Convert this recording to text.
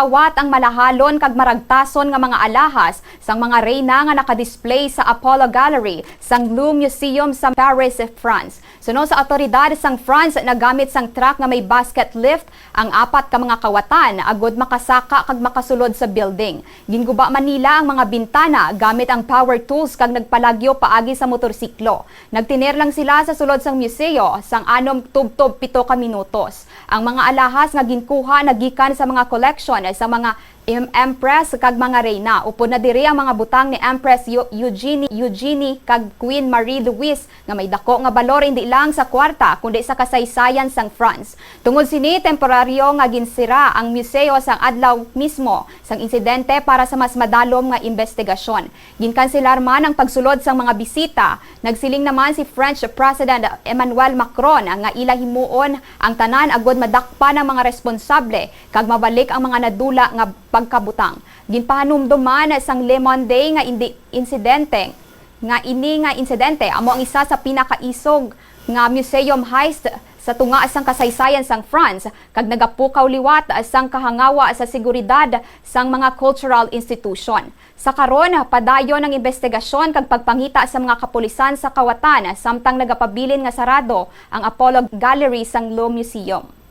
gidawat ang malahalon kag maragtason nga mga alahas sang mga reyna nga nakadisplay sa Apollo Gallery sang Louvre Museum sa Paris, France. Suno sa otoridad sang France nagamit sang truck nga may basket lift ang apat ka mga kawatan agod makasaka kag makasulod sa building. Ginguba Manila ang mga bintana gamit ang power tools kag nagpalagyo paagi sa motorsiklo. Nagtiner lang sila sa sulod sang museo sang anom tubtob pito ka minutos. Ang mga alahas nga ginkuha nagikan sa mga collection sa mga Em- Empress kag mga reyna. Upod na diri ang mga butang ni Empress Eu- Eugenie, Eugenie kag Queen Marie Louise nga may dako nga balor hindi lang sa kwarta kundi sa kasaysayan sang France. Tungod sini temporaryo nga ginsira ang museo sang adlaw mismo sang insidente para sa mas madalom nga investigasyon. Ginkanselar man ang pagsulod sang mga bisita. Nagsiling naman si French President Emmanuel Macron nga ila himuon ang tanan agod madakpa ng mga responsable kag mabalik ang mga nadula nga pagkabutang. Ginpahanumdum man sang Le Monde nga indi insidente nga ini nga insidente amo ang isa sa pinakaisog nga museum heist sa tunga sang kasaysayan sang France kag nagapukaw liwat sang kahangawa sa seguridad sang mga cultural institution. Sa karon padayon ang investigasyon kag pagpangita sa mga kapulisan sa kawatan samtang nagapabilin nga sarado ang Apollo Gallery sang Louvre Museum.